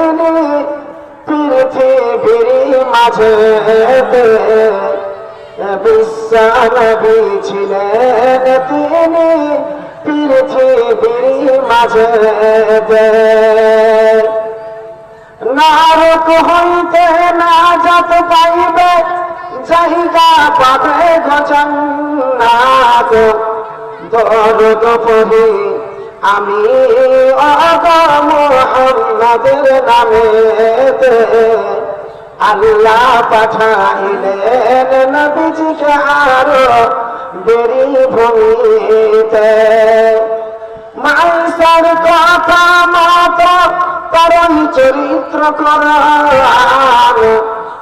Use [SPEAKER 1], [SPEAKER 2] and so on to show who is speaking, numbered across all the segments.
[SPEAKER 1] তিনি পৃথিবীর মাঝে বিশ্বনবী ছিলেন তিনি পৃথিবীর মাঝে। নারক হইতে না যত পাইবে জায়গা পাবে গজন্নাথ দরদ পড়ি আমি মোহাম্মদের নামে আল্লাহ পাঠাইলেন নবীজিকে আরও দেরি ভূমিতে। মাইসার কথা মত করণ চরিত্র করার,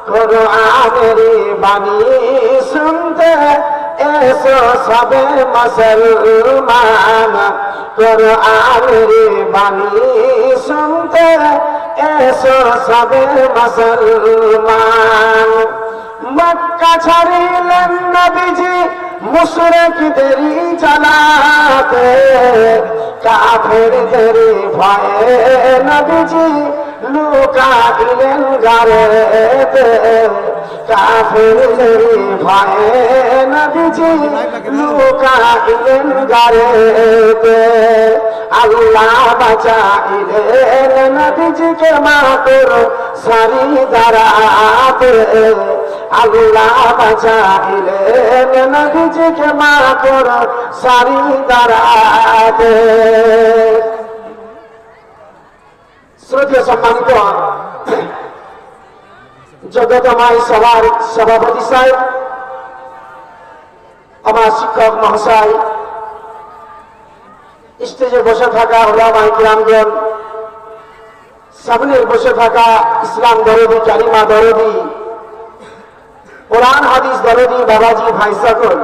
[SPEAKER 1] কোরআনের বাণী শুনতে এসো সবে মুসলমান কোরআনের বাণী শুনতে এসো সবে মুসলমান। মক্কা ছাড়িলেন নবীজি মুশরিকদেরই জ্বালাতে কাফেরদের ভয়ে নবীজি লুকাইলেন গারেতে কাফেরদের ভয়ে নবীজি লুকাইলেন গারেতে আল্লাহ বাঁচাইলেন নবীজিকে মাতর সারি দাঁড়াতে আল্লাহ বাঁচাইলেন নবীজিকে মাতর সারি দাঁড়াতে শ্রদ্ধা সম্মানিত জগতময় সভার সভাপতি সাহেব, আমার শিক্ষক মহাশয়, স্টেজে বসে থাকা ওলামাই কিরামগণ সামনে বসে থাকা ইসলাম দরদি, কালিমা দরদি, কোরআন, হাদিস দরদি, বাবাজি, ভাই সকল,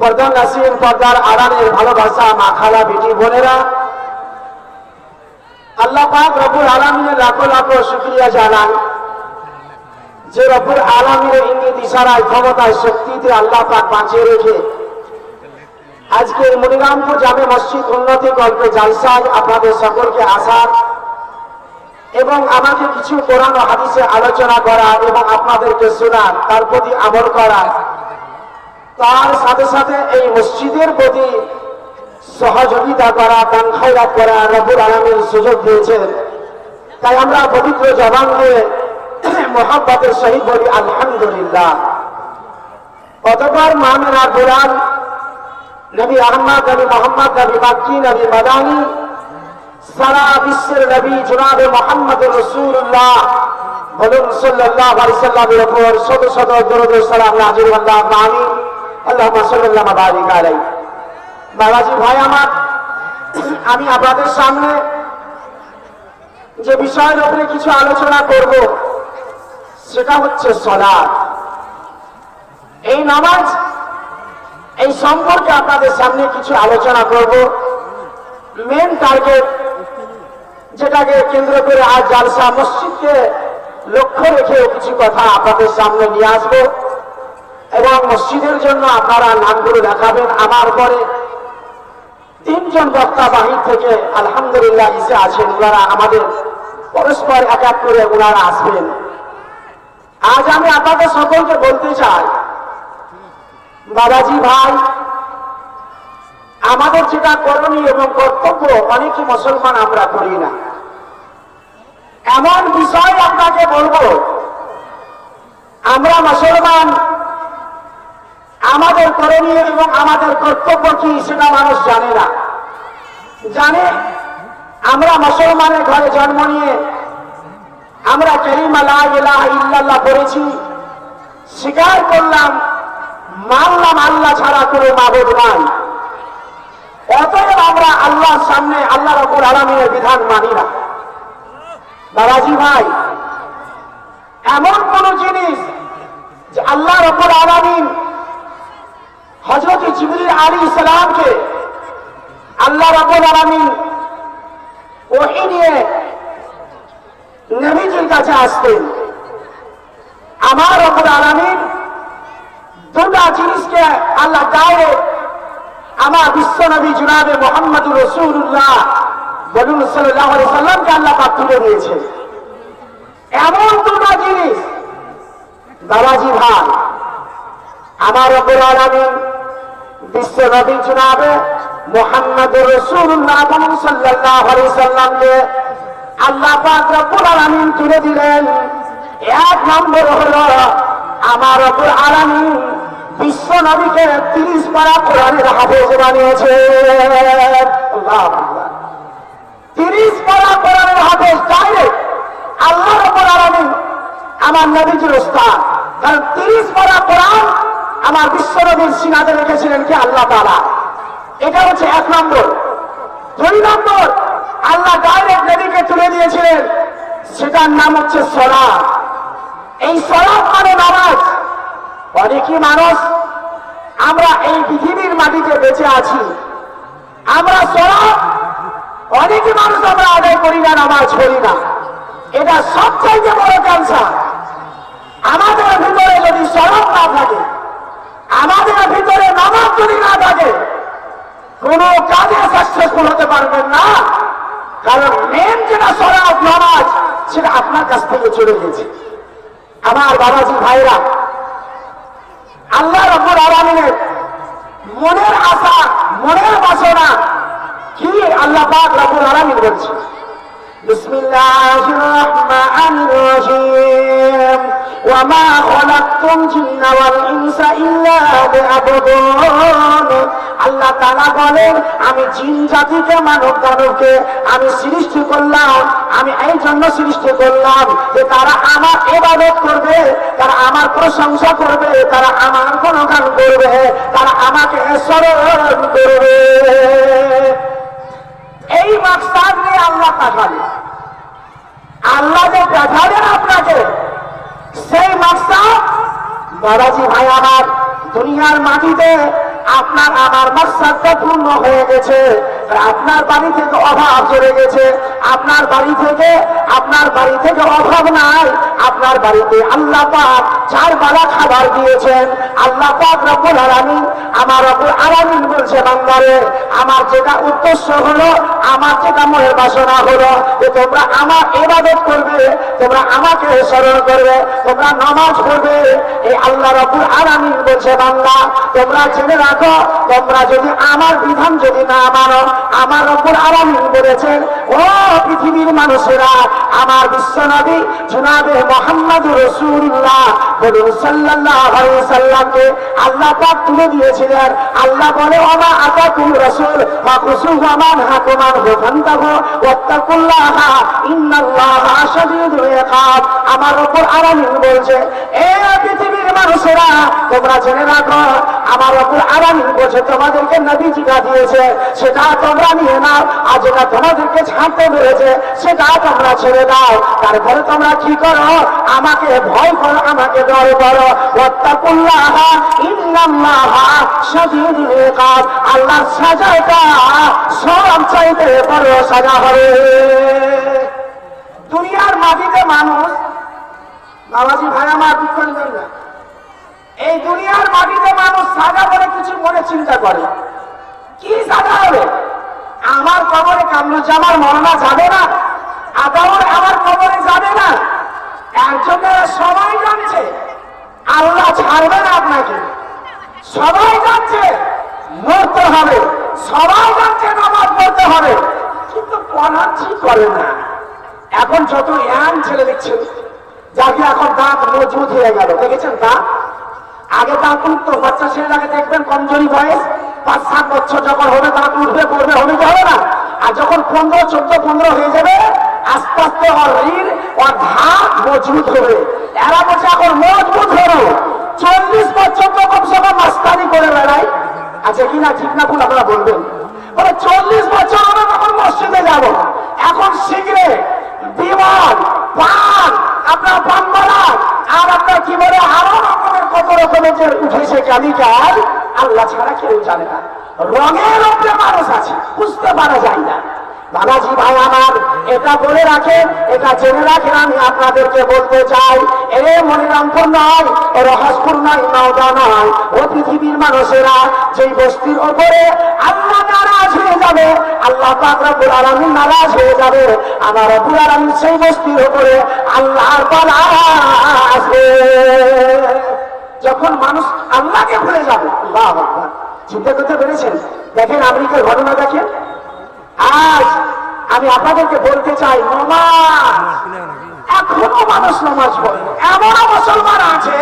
[SPEAKER 1] পর্দা নাসির, পর্দার আড়ানের ভালোবাসা, মা খালা, বেটি, বোনেরা আল্লাহ পাক রব্বুল আলমিনের লাখো লাখো শুক্রিয়া জানান যে রব্বুল আলমিনের ইঙ্গিত ইশারায়, ক্ষমতায়, শক্তিতে আল্লাহ পাক বাঁচিয়ে রেখে আজকে মনিরামপুর জামে মসজিদ উন্নতি গল্পে জালসায় আপনাদের সকলকে আসার এবং আমাকে কিছু ও হাদিসে আলোচনা করা এবং আপনাদেরকে শোনার, তার প্রতি আমল করা, তার সাথে সাথে এই মসজিদের প্রতি সহযোগিতা করা, দান খয়রাত করা রব্বুল আলমীর সুযোগ দিয়েছেন। তাই আমরা পবিত্র জবান দিয়ে মোহাম্মতের সহিত বলি, আলহামদুলিল্লাহ। অতপর মামেনা কোরআন নবী আহমদ, নবী মোহাম্মদ, নবী মাক্কি, নবী মাদানী, সারা বিশ্বের নবী জনাবে মোহাম্মদ রসুল্লাহ বলুন সাল্লাহ আলাইসাল্লামের উপর শত শত দরুদ সালাম নাজির আল্লাহ আমিন। আল্লাহ সাল্লাল্লাহ বারিক আলাইহি। বাবাজি ভাই আমার, আমি আপনাদের সামনে যে বিষয়ের উপরে কিছু আলোচনা করব, সেটা হচ্ছে সলাদ এই নামাজ, এই সম্পর্কে আপনাদের সামনে কিছু আলোচনা করব। মেন টার্গেট যেটাকে কেন্দ্র করে আজ জালসা মসজিদকে লক্ষ্য রেখে কিছু কথা আপনাদের সামনে নিয়ে আসব। এবং মসজিদের জন্য আপনারা নামগুলো দেখাবেন আমার পরে তিনজন বক্তা বাহির থেকে আলহামদুলিল্লাহ এসে আছেন, ওনারা আমাদের পরস্পর এক এক করে ওনারা আসবেন। আজ আমি আপনাদের সকলকে বলতে চাই, বাবাজি ভাই, আমাদের যেটা করণীয় এবং কর্তব্য অনেকই মুসলমান আমরা করি না। এমন বিষয় আপনাকে বলব, আমরা মুসলমান আমাদের করণীয় এবং আমাদের কর্তব্য কি সেটা মানুষ জানে না। জানে, আমরা মুসলমানের ঘরে জন্ম নিয়ে আমরা কালিমা ইল্লাল্লাহ পড়েছি, স্বীকার করলাম, মানলাম আল্লাহ ছাড়া কোনো মাবুদ নাই। অতএব আমরা আল্লাহর সামনে আল্লাহ রবুল আলমীর বিধান মানি না। বাবাজি ভাই, এমন কোন জিনিস যে আল্লাহ রবুল আলমিন হজরত জিবরিল আলী ইসলামকে আল্লাহ রবুল আলমিন ওহি নিয়ে নবীজির কাছে আসতেন। আমার রবুল আলমিন দুটা জিনিসকে আল্লাহ ডাইরেক্ট আমার বিশ্ব নবী জুনাবে মোহাম্মদ রসুল্লাহ বলুন সাল্লাহ সাল্লামকে আল্লাহ পাক তুলে দিয়েছে এমন দুটো জিনিস, বাবাজি ভাই, আমার ওপর আলামিন বিশ্ব নবী জুনাবে মোহাম্মদ রসুল্লাহ সাল্লাল্লাহু আলাইহি সাল্লামকে আল্লাহ পাক রব্বুল আলামিন তুলে দিলেন। এক নম্বর হলো আমার ওপর আলামিন বিশ্ব নবীকে তিরিশ পারা কোরআনের হাফেজ বানিয়েছে। আল্লাহ। তিরিশ পারা কোরআনের হাফেজ ডাইরেক্ট আল্লাহর ওপর আলামিন আমার নবীজির ওস্তাদ। কারণ তিরিশ পারা কোরআন আমার বিশ্বনবীর সিনাতে রেখেছিলেন কি আল্লাহ তালা এটা হচ্ছে এক নম্বর। দুই নম্বর, আল্লাহ ডাইরেক্ট নবীকে তুলে দিয়েছিলেন। সেটার নাম হচ্ছে সলাপ এই সলাপ মানে নামাজ। অনেকই মানুষ, আমরা এই পৃথিবীর মাটিতে বেঁচে আছি। আমরা সলাপ অনেকই মানুষ আমরা আদায় করি না, নামাজ পড়ি না। এটা সবচাইতে বড় ক্যান্সার। আমাদের ভিতরে যদি থাকে আমাদের ভিতরে নামাজ যদি না থাকে, কোন কাজে সাকসেসফুল হতে পারবেন না। কারণ মেন যেটা সরাব নামাজ, সেটা আপনার কাছ থেকে চলে গেছে। আমার বাবাজি ভাইরা, আল্লাহ রব্বুল আলামিনের মনের আশা, মনের বাসনা, কি আল্লাহ পাক রব্বুল আলামিন বলছে বিসমিল্লাহির রহমানির রহিম। وما خلقت الجن والإنس إلا ليعبدون আল্লাহ তালা বলেন আমি জিন জাতিকে মানব দানবকে আমি সৃষ্টি করলাম আমি এই জন্য সৃষ্টি করলাম যে তারা আমার এবাদত করবে তারা আমার প্রশংসা করবে তারা আমার গুণগান করবে তারা আমাকে স্মরণ করবে এই মাকসাদ নিয়ে আল্লাহ পাঠালেন আল্লাহ যে পাঠালেন আপনাকে সেই মাকসাদ দাদাজি ভাই আমার দুনিয়ার মাটিতে আপনার আমার মাকসাদটা পূর্ণ হয়ে গেছে। আপনার বাড়ি থেকে অভাব চলে গেছে। আপনার বাড়ি থেকে, আপনার বাড়ি থেকে অভাব নাই। আপনার বাড়িতে আল্লাহ পাক চার বেলা খাবার দিয়েছেন। আল্লাহ পাক রব্বুল আলামিন আমার রব্বুল আলামিন বলছে, বান্দারে, আমার যেটা উদ্দেশ্য হলো, আমার যেটা মনের বাসনা হলো যে তোমরা আমার ইবাদত করবে, তোমরা আমাকে স্মরণ করবে, তোমরা নামাজ পড়বে। এই আল্লাহ রব্বুল আলামিন বলছে, বান্দা, তোমরা জেনে রাখো, তোমরা যদি আমার বিধান যদি না মানো, আমার রব্বুল আলামিন বলেছেন, ও পৃথিবীর মানুষেরা, আমার বিশ্বনবী জনাবে মোহাম্মদ রসুল্লাহ বলুন সাল্লাল্লাহু আল্লাহ পাক তুলে দিয়েছিলেন। আল্লাহ বলে, ওমা আতাকুম রাসূল, মা খুসুহু মান হাকুমান ফান্তাহু ওয়াত্তাকুল্লাহ, ইন্নাল্লাহা শাদীদুল ইকাব। আমার উপর আলামিন বলছে, এ পৃথিবীর মানুষেরা, তোমরা জেনে রাখো আমার উপর আলামিন বলছে তোমাদেরকে নবী জিগা দিয়েছে, সেটা তোমরা নিয়ে নাও, আর যেটা তোমাদেরকে ছাড়তে পেরেছে, সেটা তোমরা ছেড়ে দাও। তারপরে তোমরা কি করো? আমাকে ভয় করো, আমাকে ডর করো। ওয়াত্তাকুল্লাহ, ইন্নাল্লাহা আল্লাহর সাজাটা সব চাইতে বড় সাজা হবে। দুনিয়ার মাটিতে মানুষ, বাবাজি ভাই, আমার দুঃখ না। এই দুনিয়ার মাটিতে মানুষ সাজা বলে কিছু মনে চিন্তা করে। কি সাজা হবে? আমার কবরে কামরুজ্জামার মরনা যাবে না। আদাওয়ার আমার কবরে যাবে না। একজনের সবাই জানছে, আল্লাহ ছাড়বে না আপনাকে। সবাই জানছে, মরতে হবে। সবাই জানছে নামাজ পড়তে হবে। কিন্তু পড়াচ্ছি করে না? এখন যত ইয়াং ছেলে দেখছেন যাকে এখন দাঁত মজবুত হয়ে গেল, দেখেছেন দাঁত? আগে দাঁত উঠতো বাচ্চা ছেলেটাকে দেখবেন কমজোরি বয়স, পাঁচ, সাত বছর যখন হবে দাঁত উঠবে পড়বে, হবে তো হবে না। আর যখন পনেরো, চোদ্দ, পনেরো হয়ে যাবে, আস্তে আস্তে ওর ঋণ ধাপ মজবুত হবে। এরা বলছে, এখন মজবুত হলো। চল্লিশ বছর তো কমসে কম মাস্তানি করে বেড়ায় আচ্ছা কি না, ঠিক না ভুল আপনারা বলবেন? বলে, চল্লিশ বছর আমরা তখন মসজিদে যাব। এখন সিগারেট বিমান পান আপনার পান আর আপনার কি বলে আরও যে উঠেছে কেমিক্যাল আল্লাহ ছাড়া কেউ জানে না। রঙের উপরে মানুষ আছে, বুঝতে পারা যায় না। দাদাজি ভাই আমার, এটা বলে রাখেন, এটা জেনে রাখেন, আমি আপনাদেরকে বলতে চাই, এ মনিরামপুর নয়, এ রহসপুর নয় নওদা নয়। ও পৃথিবীর মানুষেরা যেই বস্তির ওপরে আল্লাহ নারাজ হয়ে যাবে, আল্লাহ পাক রব্বুল নারাজ হয়ে যাবে, আমার রব্বুল আলামিন সেই বস্তির ওপরে আল্লাহর পালা আসবে। যখন মানুষ আল্লাহকে ভুলে যাবে আকবার। চিন্তা করতে পেরেছেন? দেখেন আমেরিকার ঘটনা দেখেন। আজ আমি আপনাদেরকে বলতে চাই, নমাজ। এখনও মানুষ নামাজ পড়ে এমনও মুসলমান আছে,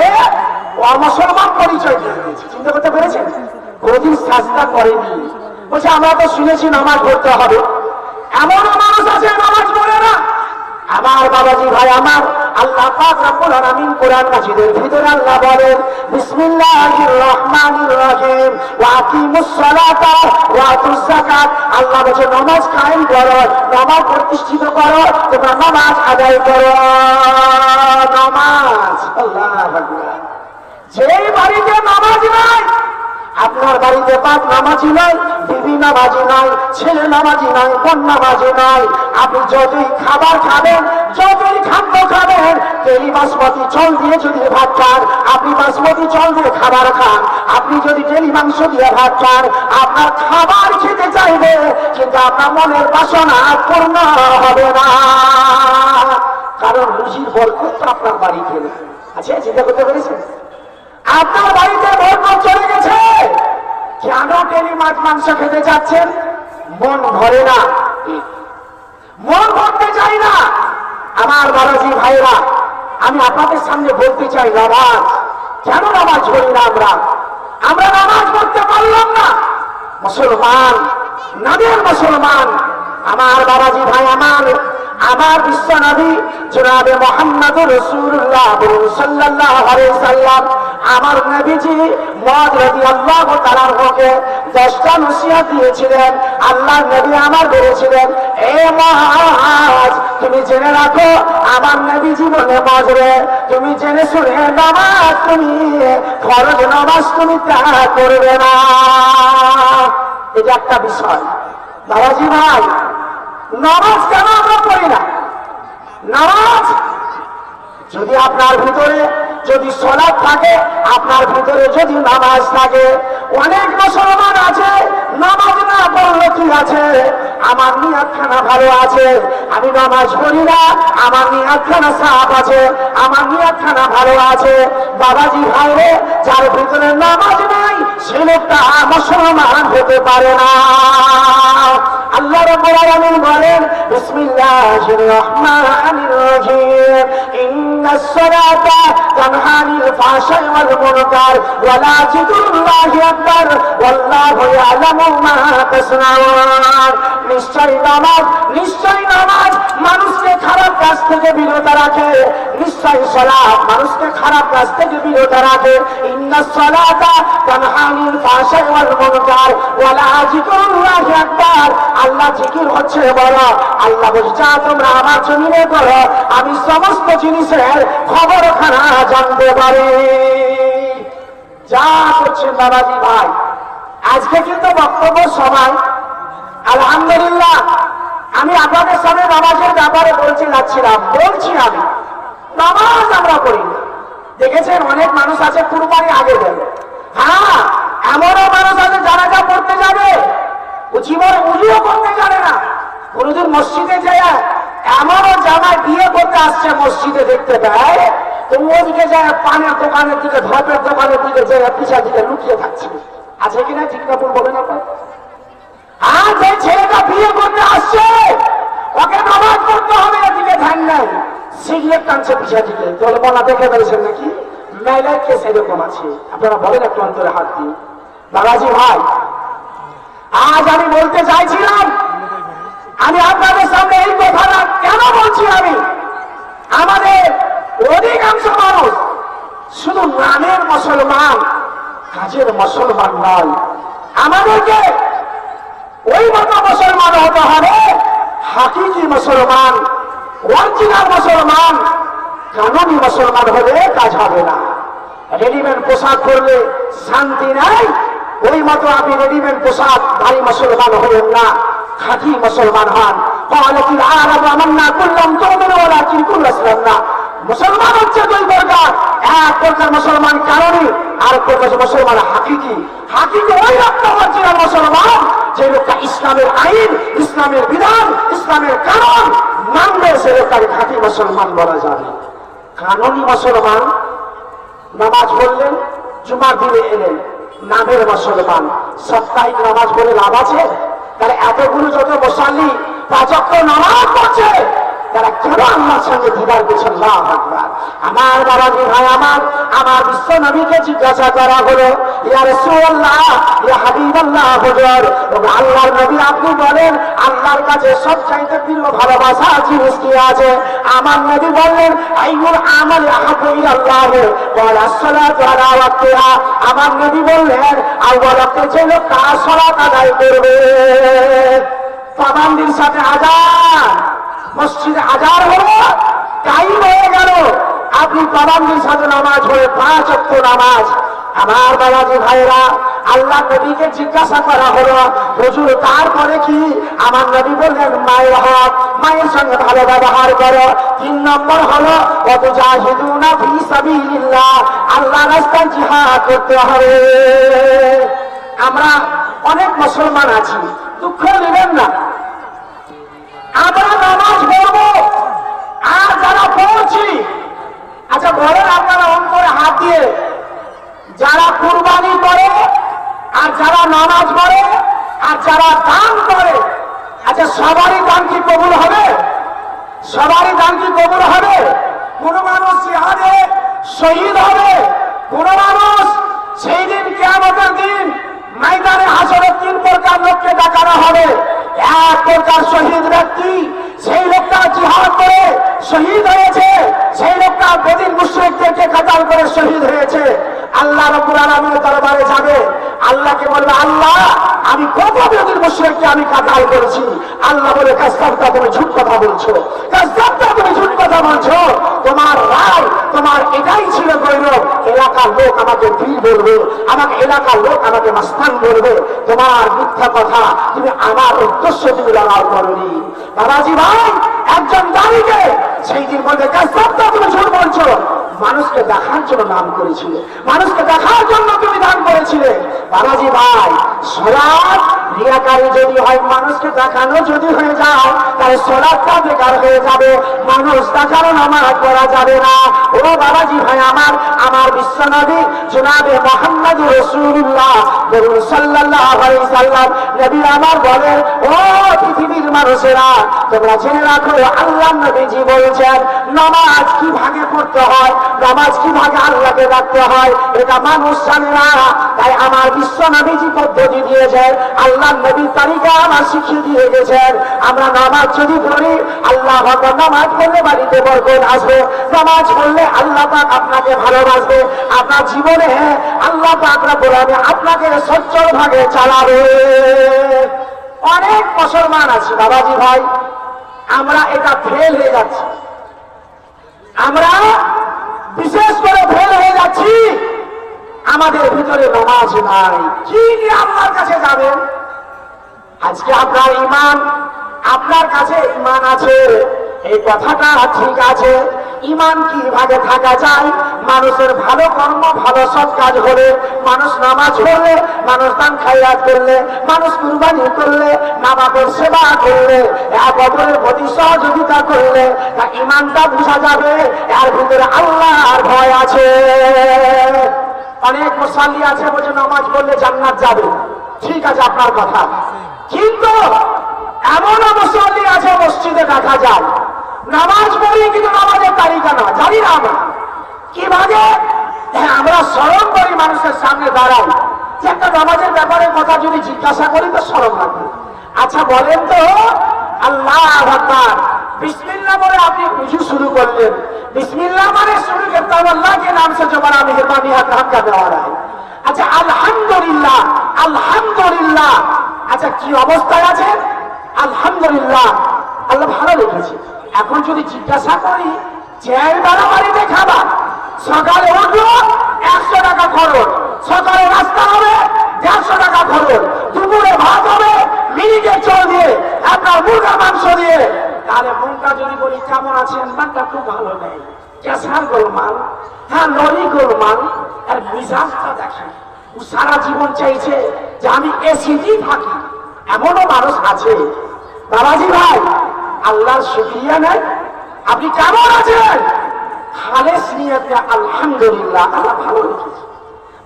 [SPEAKER 1] অমুসলমান পরিচয় দিয়ে দিয়েছে। চিন্তা করতে পেরেছেন? কোনদিন সাজদা করেনি। বলছে, আমরা তো শুনেছি নামাজ পড়তে হবে। এমনও মানুষ আছে, নামাজ পড়ে না। আমার বাবাজি ভাই, আমার আল্লাহ পাক রব্বুল আলামিন কোরআন মাজিদের ভিতরে আল্লাহ বলেন, বিসমিল্লাহির রহমানির রহিম ওয়া আকিমুস সালাতা ওয়া আতুজ যাকাত আল্লাহ বলে নামাজ কায়েম করো, নামাজ প্রতিষ্ঠিত করো, তোমরা নামাজ আদায় করো। নামাজ, আল্লাহু আকবার। যেই বাড়িতে নামাজ নাই আপনার বাড়িতে পাক নামাজি নাই বিবি নামাজি নাই, ছেলে নামাজি নাই বোন নামাজি নাই। আপনি যতই খাবার খাবেন, যতই খাদ্য খাবেন, তেলি বাসমতি চল দিয়ে যদি ভাত খান, আপনি বাসমতি চল দিয়ে খাবার খান। আপনি যদি তেলি মাংস দিয়ে ভাত খান, আপনার খাবার খেতে চাইবে, কিন্তু আপনার মনের বাসনা পূর্ণ হবে না। কারণ রুচির তো আপনার বাড়িতে নেই আচ্ছা চিন্তা করতে পেরেছেন? আপনার বাড়িতে বরকত চলে কেন টেলি মাছ, মাংস খেতে যাচ্ছেন? মন ভরে না। মন ভরতে চাই না। আমার বাবাজি ভাইরা, আমি আপনাদের সামনে বলতে চাই, নামাজ। কেন নামাজ পড়ি না আমরা? আমরা নামাজ পড়তে পারলাম না। মুসলমান নবীর মুসলমান। আমার বাবাজি ভাই আমার আমার বিশ্ব নবী, জনাবে মোহাম্মদ রসুল্লাহ সাল্লাহ সাল্লাম। আমার নবীজি মদ রবি আল্লাহ তালার হোকে দশটা নসিহত দিয়েছিলেন। আল্লাহ নবী আমার বলেছিলেন, এ মহাজ তুমি জেনে রাখো, আমার নবী জীবনে মজরে। তুমি জেনে শুনে নামাজ তুমি খরচ নামাজ তুমি ত্যাগ করবে না। এটা একটা বিষয়। বাবাজি ভাই, নামাজ কেন আমরা পড়ি না? নামাজ যদি আপনার ভিতরে যদি সলাপ থাকে, আপনার ভিতরে যদি নামাজ থাকে। অনেক মুসলমান আছে, নামাজ না পড়লে কি আছে? আমার নিয়াতখানা ভালো আছে, আমি নামাজ পড়ি না, আমার নিয়াতখানা সাফ আছে, আমার নিয়াতখানা ভালো আছে। বাবাজি ভাইরে যার ভিতরে নামাজ নাই, সে লোকটা মুসলমান হতে পারে না। আল্লাহ রাব্বুল আলামিন বলেন, বিসমিল্লাহির রহমানির রহিম। ইন্নাস সালাতা তানহা আনিল ফাহশাই ওয়াল মুনকার ওয়া লা জিকুরুল্লাহি আকবার। ওয়াল্লাহু ইয়ালামু মা তাসনাউন। নিশ্চয় নামাজ নিশ্চয় নামাজ মানুষকে খারাপ কাজ থেকে বিরত রাখে। নিশ্চয় সালাত মানুষকে খারাপ কাজ থেকে বিরত রাখে। ইন্নাস সালাতা তানহা আনিল ফাহশাই ওয়াল মুনকার ওয়া লা আকবার। আল্লাহ জিকির হচ্ছে বড় আল্লাহ বলছে তোমরা আমার জমিনে করো, আমি সমস্ত জিনিসের খবর খানা জানতে পারি। যা করছেন বাবাজি ভাই। আজকে কিন্তু বক্তব্য সময় আলহামদুলিল্লাহ, আমি আপনাদের সামনে নামাজের ব্যাপারে বলছি, যাচ্ছিলাম, বলছি আমি, নামাজ আমরা করি দেখেছেন, অনেক মানুষ আছে কুরবানি আগে দেবে হ্যাঁ এমনও মানুষ আছে যারা যা পড়তে যাবে। ও জীবন উজুও করতে জানে না। কোনদিন মসজিদে যায় এমনও জামায় বিয়ে করতে আসছে, মসজিদে দেখতে দেয় তো ওদিকে যায় পানের দোকানের দিকে, ধপের দোকানের দিকে যায় পিছা দিকে লুকিয়ে থাকছে। আছে কিনা ঠিক না ভুল বলেন আপনার আর যে ছেলেটা বিয়ে করতে আসছে, ওকে নামাজ পড়তে হবে, এদিকে ধ্যান নাই। সিগারেট টানছে পিছা দিকে। দলবনা দেখে পেয়েছেন নাকি? মেলায় কে সেরকম আছে। আপনারা বলেন একটু অন্তরে হাত দিয়ে বাবাজি ভাই আজ আমি বলতে চাইছিলাম, আমি আপনাদের সামনে এই কথাটা কেন বলছি আমি? আমাদের অধিকাংশ মানুষ শুধু নামের মুসলমান, কাজের মুসলমান নয়। আমাদেরকে ওই মতো মুসলমান হতে হবে, হাকিকি মুসলমান, অরিজিনাল মুসলমান, কানুনি মুসলমান হলে কাজ হবে না। রেডিমেড পোশাক পরলে শান্তি নাই ওই মতো আপনি রেডিমেড পোশাক ভাই মুসলমান হলেন না, খাঁটি মুসলমান হন। মুসলমান হচ্ছে দুই প্রকার। এক প্রকার মুসলমান কারণে, আর প্রকার মুসলমান হাকিকি। হাকিকি ওই রক্ত হচ্ছে মুসলমান যে লোকটা ইসলামের আইন, ইসলামের বিধান, ইসলামের কারণ মানবে, সে লোকটাকে খাঁটি মুসলমান বলা যাবে। কারণই মুসলমান, নামাজ পড়লেন, জুমার দিনে এলেন। নামের মুসলমান সাপ্তাহিক নামাজ বলে লাভ আছে? তাহলে এতগুলো যত মশালি পাঁচক্য নামাজ পড়ছে। তারা কেন আল্লাহর সঙ্গে দিদার পেছন না আকবার আমার বাবাজি ভাই আমার আমার বিশ্ব নবীকে জিজ্ঞাসা করা হলো, ইয়া রাসূলুল্লাহ, ইয়া হাবিবাল্লাহ, হুজুর। আল্লাহর নবী আপনি বলেন, আল্লাহর কাছে সবচাইতে প্রিয় ভালোবাসা জিনিস কি আছে। আমার নবী বললেন, আইয়ুল আমাল আহাবু ইলাল্লাহ। ওয়া আসসালাতু আলা ওয়াক্তিহা। আমার নবী বললেন, আউয়াল ওয়াক্তে যে লোক তার সালাত আদায় করবে। পাবান্দির সাথে আজান মসজিদে আজার হলো টাইম হয়ে গেল। আপনি পাবান্দির সাথে নামাজ পড়ে পাঁচ অক্ট নামাজ। আমার বাবাজি ভাইরা আল্লাহ নবীকে জিজ্ঞাসা করা হলো, হুজুর, তারপরে কি? আমার নবী বললেন, মায়ের হক, মায়ের সঙ্গে ভালো ব্যবহার করো। তিন নম্বর হলো কত জাহিদুনা ফি সাবিলিল্লাহ আল্লাহ রাস্তায় জিহাদ করতে হবে। আমরা অনেক মুসলমান আছি, দুঃখ নেবেন না। আমরা নামাজ পড়ব। আর যারা পড়ছি আচ্ছা বলেন আপনারা অন্তরে হাত দিয়ে, যারা কুরবানি করে আর যারা নামাজ পড়ে আর যারা দান করে আচ্ছা সবারই দান কি কবুল হবে? সবারই দান কি কবুল হবে? কোন মানুষ জিহাদে শহীদ হবে, কোন মানুষ সেই দিন কেয়ামতের দিন ময়দানে হাসরে তিন প্রকার লোককে দেখানো হবে। এক প্রকার শহীদ ব্যক্তি, সেই লোকটা জিহাদ করে শহীদ হয়েছে, সেই লোকটা বেদিন মুশ্রিকদেরকে কাতাল করে শহীদ হয়েছে। আল্লাহ রবুল আলামিনের দরবারে যাবে। আল্লাহকে বলবে, আল্লাহ, আমি কত বেদিন মুশ্রিককে আমি কাতাল করেছি? আল্লাহ বলে কাস্তাবটা তুমি ঝুট কথা বলছো। কাস্তাবটা তুমি ঝুট কথা বলছো। তোমার রায়, তোমার এটাই ছিল গৌরব। এলাকার লোক আমাকে বীর বলবে, আমাকে এলাকার লোক আমাকে মাস্তান বলবে, তোমার মিথ্যা কথা তুমি আমার উদ্দেশ্য তুমি লড়াও করনি। বাবাজি ভাই, একজন দাঁড়িয়ে সেই দিন বলবে কাস্তাবটা তুমি ঝুট বলছো। মানুষকে দেখার জন্য নাম করেছিলে। মানুষকে দেখার জন্য তুমি দান করেছিলে। বাবাজি ভাই সরাজ রিয়াকারী যদি হয়, মানুষকে দেখানো যদি হয়ে যায়, তাহলে সোলাদটা বেকার হয়ে যাবে। মানুষ দেখানো নামাজ করা যাবে না। ও বাবাজি ভাই, আমার আমার বিশ্বনবী জনাবে মোহাম্মদ রসুল্লাহ বলুন আলাইহি সাল্লাম, নবী আমার বলেন, ও পৃথিবীর মানুষেরা, তোমরা জেনে রাখো, আল্লাহ নবীজি বলছেন নামাজ কি ভাগে পড়তে হয়? নামাজ কি ভাগে আল্লাহকে রাখতে হয়? এটা মানুষ জানে না। তাই আমার বিশ্ব নবীজি পদ্ধতি দিয়েছেন। আল্লাহ নবী তালিকা আমার শিখিয়ে দিয়ে গেছেন। আমরা নামাজ যদি পড়ি, আল্লাহ নামাজ পড়লে বাড়িতে বরকত আসবে। নামাজ পড়লে আল্লাহ পাক আপনাকে ভালোবাসবে। আপনার জীবনে আল্লাহ পাক আলামিন আপনাকে সচ্ছল ভাগে চালাবে। অনেক মুসলমান আছে, বাবাজি ভাই। আমরা এটা ফেল হয়ে যাচ্ছি। আমরা বিশেষ করে ভেল হয়ে যাচ্ছি। আমাদের ভিতরে নামাজ নাই। কি আল্লাহর কাছে যাবেন, আজকে আপনার ইমান আপনার কাছে ইমান আছে। এই কথাটা ঠিক আছে। ইমান কীভাবে থাকা যায়? মানুষের ভালো কর্ম, ভালো সৎ কাজ হলে, মানুষ নামাজ পড়লে, মানুষ দান খাইয়া করলে, মানুষ কুরবানি করলে বাপের সেবা করলে এক অপরের প্রতি সহযোগিতা করলে, তা ইমানটা বোঝা যাবে, এর ভিতরে আল্লাহর ভয় আছে। অনেক মুসাল্লি আছে বলছে নামাজ পড়লে জান্নাত যাবে। ঠিক আছে আপনার কথা। কিন্তু এমনও মুসল্লি আছে মসজিদে দেখা যায়। নামাজ পড়ি কিন্তু নামাজের তালিকা না, জানি না আমরা। কীভাবে? হ্যাঁ, আমরা স্মরণ করি মানুষের সামনে দাঁড়াই যে একটা নামাজের ব্যাপারে কথা যদি জিজ্ঞাসা করি তো স্মরণ রাখবে। আচ্ছা বলেন তো, আল্লাহ আভাতার বিসমিল্লা বলে আপনি উজু শুরু করলেন। বিসমিল্লা মানে শুরু করতে আল্লাহ কে নাম সে জমা আমি হেতামি হাত দেওয়া রায় আচ্ছা আলহামদুলিল্লাহ আলহামদুলিল্লাহ। আচ্ছা কি অবস্থায় আছে আলহামদুলিল্লাহ। আল্লাহ ভালো লিখেছে। এখন যদি জিজ্ঞাসা করি চেয়ার বাড়াবাড়িতে খাবার? সকালে উঠল একশো টাকা খরচ। সকালে নাস্তা হবে, দেড়শো টাকা খরচ। দুপুরে ভাত হবে মিনিটের চল দিয়ে, আপনার মুরগা মাংস দিয়ে। তাহলে মনটা যদি বলি, কেমন আছেন? মনটা খুব ভালো নেই। কেসার গোলমাল হ্যাঁ লরি গোলমাল, আর মিজাজটা দেখেন। ও সারা জীবন চাইছে যে আমি এসিতেই থাকি। এমনও মানুষ আছে। বাবাজি ভাই, আল্লাহর শুক্রিয়া নেই আপনি কেমন আছেন? খালেস নিয়তে আলহামদুলিল্লাহ, আল্লাহ ভালো রেখেছে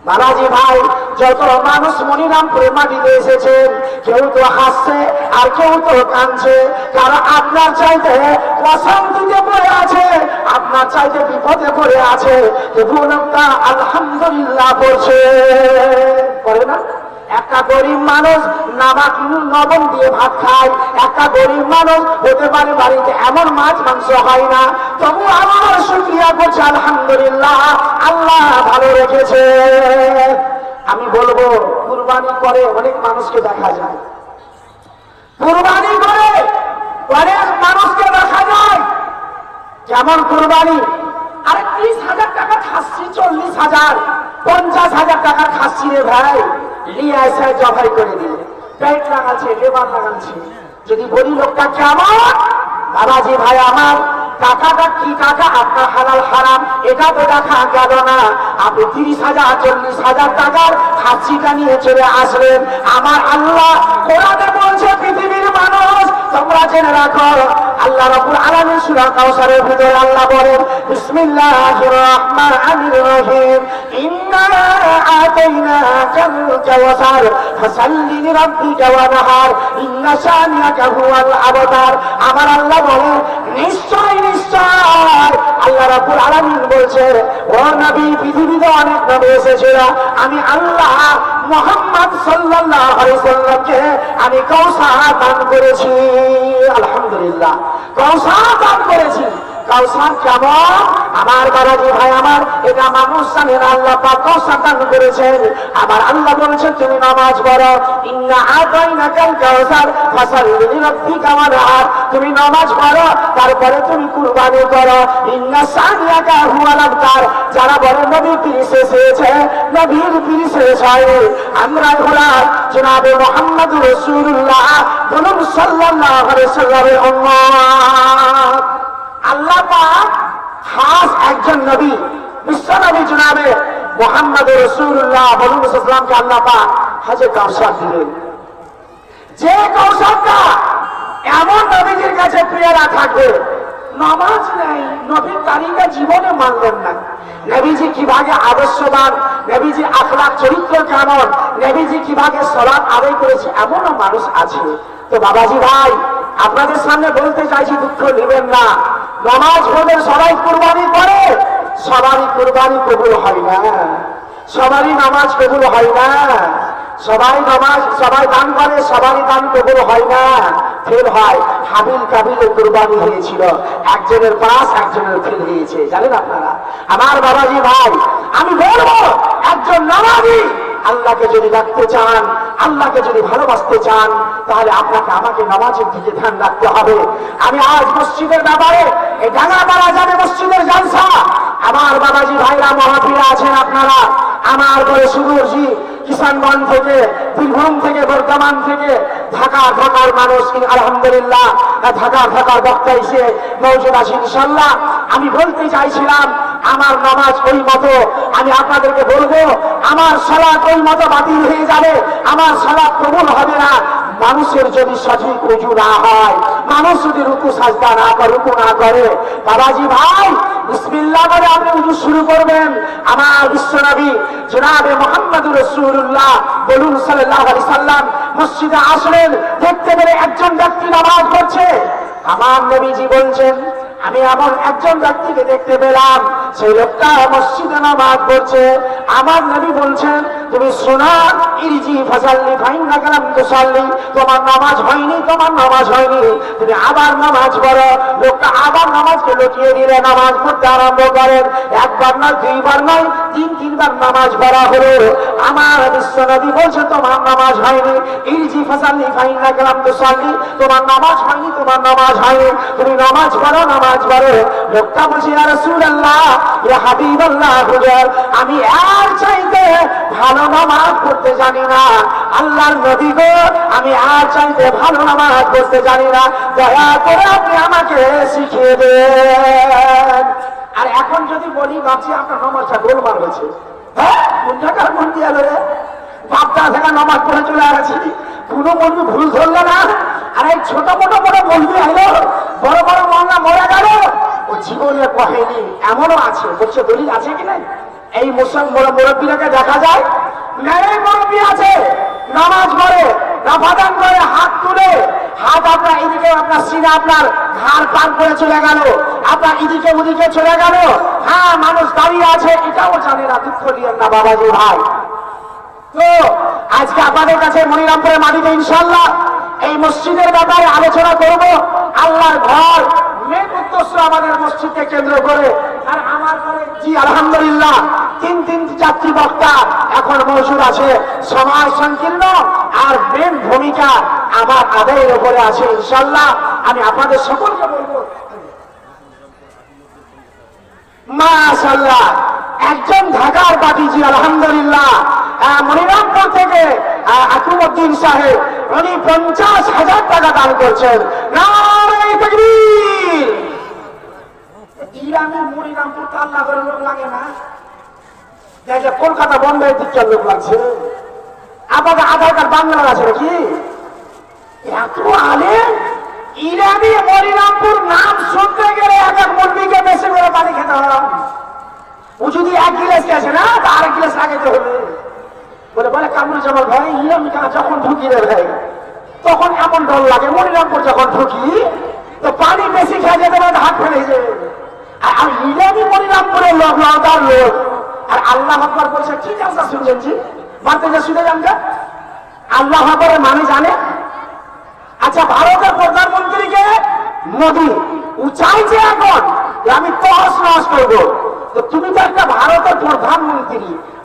[SPEAKER 1] বাবাজি ভাই, যত মানুষ মনিরামপুরে মাটিতে এসেছেন কেউ তো হাসছে, আর কেউ তো কাঁদছে, কারণ আপনার চাইতে অশান্তিতে পড়ে আছে, আপনার চাইতে বিপদে পড়ে আছে আলহামদুলিল্লাহ বলছে। করে না? একটা গরিব মানুষ নামাক নবম দিয়ে ভাত খায়, একটা গরিব মানুষ হতে পারে বাড়িতে এমন মাছ মাংস হয় না। তবু আমার শুক্রিয়া করছে, আলহামদুলিল্লাহ, আল্লাহ ভালো রেখেছে। আমি বলব, কুরবানি করে অনেক মানুষকে দেখা যায়। কুরবানি করে অনেক মানুষকে দেখা যায়। কেমন কুরবানি, আরে ত্রিশ হাজার টাকা খাচ্ছি চল্লিশ হাজার, পঞ্চাশ হাজার টাকা খাচ্ছি রে ভাই। নিয়ে এসে জবাই করে দিলে। পেট লাগাচ্ছে, লেবার লাগাচ্ছে। যদি বলি লোকটা কেমন? বাবাজি ভাই, আমার টাকাটা কি টাকা? আপনার হালাল হারাম, এটা তো দেখা গেল না। আপনি তিরিশ হাজার, চল্লিশ হাজার টাকার খাচ্ছিটা নিয়ে চলে আসলেন। আমার আল্লাহ কোরআনে বলছে, পৃথিবীর মানুষ, তোমরা জেনে রাখো আল্লাহ রাব্বুল আলামিন সূরা কাউসারের ভিতরে আল্লাহ বলেন, বিসমিল্লাহির রহমানির রহিম। ইন্না আতাইনাকাল কাওসার ফাসাল্লি লিরাব্বিকা ওয়ানহার ইন্না শানিয়াকা হুয়াল আবতার। আমার আল্লাহ বলেন, নিশ্চয় নিশ্চয়। আল্লাহ রাব্বুল আলামিন বলছে ও নবী, পৃথিবীতে অনেক নবী এসেছিল আমি আল্লাহ মোহাম্মদ সাল্লাল্লাহু আলাইহি সাল্লামকে আমি কাউসার দান করেছি। আলহামদুলিল্লাহ। কাউসার দান করেছি। কাউসার কেমন? আমার বাবাজি ভাই আমার, এটা মানুষ জানেন আল্লাহ পাক কাউসার দান করেছেন। আমার আল্লাহ বলেছেন, তুমি নামাজ পড়ো। ইন্না আতাইনা কাল কাউসার, ফাসাল্লি লিরাব্বিকা ওয়ানহার। তুমি নামাজ পড়ো, তারপরে তুমি কুরবানি করো। ইন্না সানিয়াকা হুয়াল আবতার যারা বলে নবী পিরিস এসেছে, নবীর পিরিস এসেছে। আমরা হলাম জনাবে মোহাম্মদ রাসূলুল্লাহ, বলুন সাল্লাল্লাহু আলাইহি সাল্লামের উম্মত। আল্লাহ খাস একজন নবী, বিশ্ব নবী জনাবে মোহাম্মদ রসুল্লাহ বলুন ইসলামকে আল্লাহ পাক হাজে কাউসার দিলেন। যে কৌশলটা এমন নবীজির কাছে প্রিয়রা থাকবে, নামাজ নেই, নবীর তালিকা জীবনে মানলেন না। নবীজি কীভাবে আদর্শবান, নবীজি আখলাক চরিত্র কেমন নবীজি কীভাবে সলাপ আদায় করেছে এমনও মানুষ আছে। তো বাবাজি ভাই, আপনাদের সামনে বলতে চাইছি, দুঃখ নেবেন না। নামাজ পড়লে সবাই কুরবানি করে, সবারই কুরবানি কবুল হয় না। সবারই নামাজ কবুল হয় না। সবাই নামাজ, সবাই দান করে, সবারই দান কবুল হয় না। ফেল হয়, হাবিল কাবিলে কুরবানি হয়েছিল। একজনের পাস একজনের ফেল হয়েছে। জানেন আপনারা? আমার বাবাজি ভাই, আমি বলব, একজন নামাজি আল্লাহকে যদি রাখতে চান, আল্লাহকে যদি ভালোবাসতে চান, তাহলে আপনাকে আমাকে নামাজের দিকে ধ্যান রাখতে হবে। আমি আজ মসজিদের ব্যাপারে, এই ডাঙ্গাপাড়া যাবে মসজিদের জানসা আমার বাবাজি ভাইরা মহাপীরা আছেন আপনারা। আমার বলে সুদূরজি কিষানগঞ্জ থেকে, বীরভূম থেকে, বর্ধমান থেকে ঢাকা ঢাকার মানুষ আলহামদুলিল্লাহ ঢাকা ঢাকার বক্তা এসে মৌজুদ আছি ইনশাল্লাহ আমি বলতে চাইছিলাম, আমার নামাজ ওই মতো, আমি আপনাদেরকে বলব, আমার সলাপ ওই মতো বাতিল হয়ে যাবে, আমার সলাপ কবুল হবে না। মানুষের যদি সঠিক উজু না হয় মানুষ যদি রুকু সাজদা না করে, রুকু না করে। বাবাজি ভাই, বিসমিল্লাহ বলে আপনি উজু শুরু করবেন। আমার বিশ্বনবী জনাবে মোহাম্মদ রসুল্লাহ বলুন সাল্লাহ আলি সাল্লাম, মসজিদে আসলেন, দেখতে পেলে একজন ব্যক্তি নামাজ করছে আমার নবীজি বলছেন আমি এমন একজন ব্যক্তিকে দেখতে পেলাম, সেই লোকটা মসজিদে নামাজ পড়ছে। আমার নবী বলছেন, তুমি শোনা, ইরজি ফাসাল্লি ফাইন না গেলাম তো সাল্লি তোমার নামাজ হয়নি, তোমার নামাজ হয়নি। তুমি আবার নামাজ পড়ো। লোকটা আবার নামাজকে লুকিয়ে দিলে, নামাজ পড়তে আরম্ভ করেন। একবার নয়, দুইবার নয়, তিন, তিনবার নামাজ পড়া হলো। আমার বিশ্ব নবী বলছে, তোমার নামাজ হয়নি। ইলজি ফাসাল্লি, ফাইন্না কালাম তো সাল্লি তোমার নামাজ হয়নি, তোমার নামাজ হয়নি। তুমি নামাজ পড়ো, নামাজ পড়ো, লোকটা বলছে, ইয়া রাসূলুল্লাহ, ইয়া হাবিবাল্লাহ, হুজুর, আমি আর চাইতে ভালো নামাজ পড়তে জানি না। আল্লাহর নবী গো, আমি আর চাইতে ভালো নামাজ পড়তে জানি না। দয়া করে আপনি আমাকে শিখিয়ে দেন। আর এখন যদি বলি বাঁচি আপনার নামাজটা গোলমাল হয়েছে। হ্যাঁ কোন জায়গার মন দিয়ে বাপটা থেকে নামাজ পড়ে চলে আসছি। কোনো বলবি ভুল ধরলো না। আর এই ছোট মোটো বড় বলবি হলো বড় বড় মহল্লা মরে গেল। ও জীবনে কহেনি এমনও আছে। বলছে, দলিল আছে কি নাই? এই মুসলমান বড় মুরব্বীরাকে দেখা যায়, ন্যায় মুরব্বী আছে। নামাজ পড়ে রাফাদান করে, হাত তুলে, হাত আপনার এদিকে, আপনার সিনে, আপনার ঘাড় পার করে চলে গেল। আপনার এদিকে, ওদিকে চলে গেল। হ্যাঁ মানুষ দাঁড়িয়ে আছে, এটাও জানে না, দুঃখ দিয়েন না বাবাজি ভাই। আজকে আপনাদের কাছে মনিরামপুরের মাটিতে ইনশাল্লাহ এই মসজিদের ব্যাপারে আলোচনা করব। আল্লাহর ঘর আমার আছে। মেন ভূমিকা আমার উপরে আছে ইনশাল্লাহ আমি আপনাদের সকলকে বলব মাশাল্লাহ একজন ঢাকার পাঠিয়েছি আলহামদুলিল্লাহ মনিরামপুর থেকে আহ, আকিমুদ্দিন সাহেব উনি পঞ্চাশ হাজার টাকা দান করছেন। তার লোক লাগে না। যে কলকাতা লোক নাকি? এত ইরানি নাম শুনতে গেলে এক এক মুরগিকে বেশি করে পানি খেতে হবে ও যদি এক গিলাস গেছে না তা আরেক গিলাস লাগাইতে হবে। বলে বলে, কামরুল জামাল ভাই কাজ যখন ঢুকি রে ভাই, তখন এমন ডর লাগে, মনিরামপুর যখন ঢুকি, তো পানি বেশি খেয়ে যেতে পারে, হাত ফেলে যাবে আর ইরানি মনিরামপুরের লোক লওদার লোক। আর আল্লাহ আকবর বলছে কি জালসা শুনছেন জি, মারতে যে শুনে যান আল্লাহ আকবরের মানে জানে? আচ্ছা ভারতের প্রধানমন্ত্রীকে মোদী ও চাইছে এখন আমি তহস নস করব। তো তুমি তো একটা ভারতের প্রধানমন্ত্রী।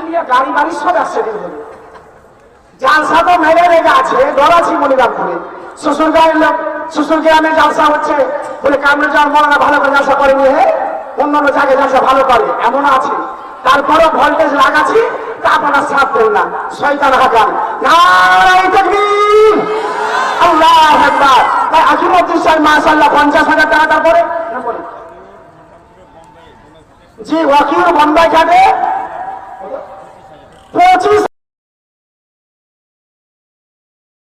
[SPEAKER 1] নিয়ে গাড়ি সব জালসা তো রেখে আছে মনিরামপুরে শ্বশুর গায়ের লোক শ্বশুর গ্রামে জালসা হচ্ছে বলে মনে ভালো করে জালসা করেনি হে? জায়গায় জালসা ভালো করে এমন আছে। তারপরে ভোল্টেজ লাগাচ্ছি তা আপনারা না। শয়তান হাকান নারাই তাকবীর। আল্লাহ আকবার। তাই সাহেব মাশাআল্লাহ হাজার টাকা তারপরে? জি ওয়াকিল বম্বাই ঘাটে 我就是